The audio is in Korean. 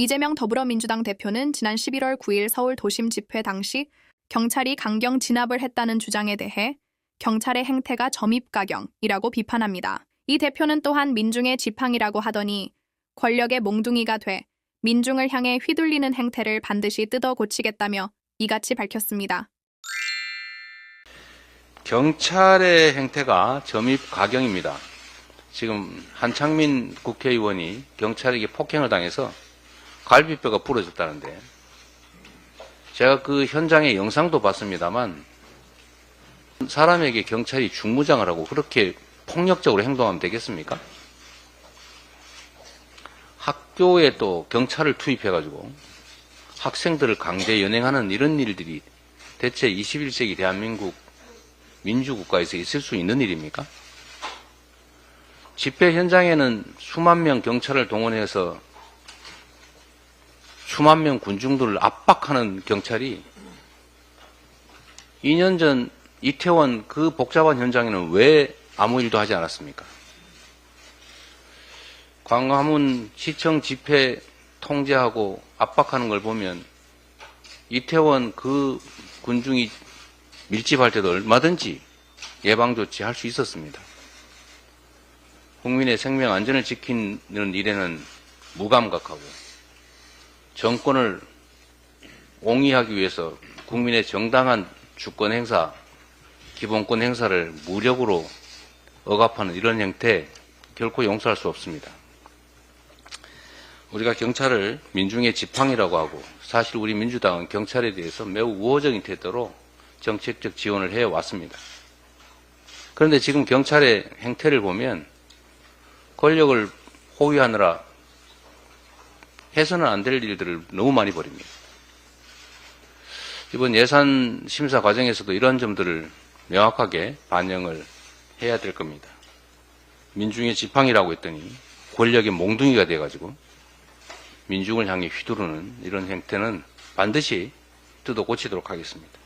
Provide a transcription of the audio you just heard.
이재명 더불어민주당 대표는 지난 11월 9일 서울 도심 집회 당시 경찰이 강경 진압을 했다는 주장에 대해 경찰의 행태가 점입가경이라고 비판합니다. 이 대표는 또한 민중의 지팡이라고 하더니 권력의 몽둥이가 돼 민중을 향해 휘둘리는 행태를 반드시 뜯어 고치겠다며 이같이 밝혔습니다. 경찰의 행태가 점입 가경입니다. 지금 한창민 국회의원이 경찰에게 폭행을 당해서 갈비뼈가 부러졌다는데 제가 그 현장의 영상도 봤습니다만 사람에게 경찰이 중무장을 하고 그렇게 폭력적으로 행동하면 되겠습니까? 학교에 또 경찰을 투입해가지고 학생들을 강제 연행하는 이런 일들이 대체 21세기 대한민국 민주국가에서 있을 수 있는 일입니까? 집회 현장에는 수만 명 경찰을 동원해서 수만 명 군중들을 압박하는 경찰이 2년 전 이태원 그 복잡한 현장에는 왜 아무 일도 하지 않았습니까? 광화문 시청 집회 통제하고 압박하는 걸 보면 이태원 그 군중이 밀집할 때도 얼마든지 예방 조치 할 수 있었습니다. 국민의 생명 안전을 지키는 일에는 무감각하고 정권을 옹이하기 위해서 국민의 정당한 주권 행사, 기본권 행사를 무력으로 억압하는 이런 형태 결코 용서할 수 없습니다. 우리가 경찰을 민중의 지팡이라고 하고 사실 우리 민주당은 경찰에 대해서 매우 우호적인 태도로 정책적 지원을 해 왔습니다. 그런데 지금 경찰의 행태를 보면 권력을 호위하느라 해서는 안 될 일들을 너무 많이 벌입니다. 이번 예산 심사 과정에서도 이런 점들을 명확하게 반영을 해야 될 겁니다. 민중의 지팡이라고 했더니 권력의 몽둥이가 돼가지고 민중을 향해 휘두르는 이런 행태는 반드시 뜯어 고치도록 하겠습니다.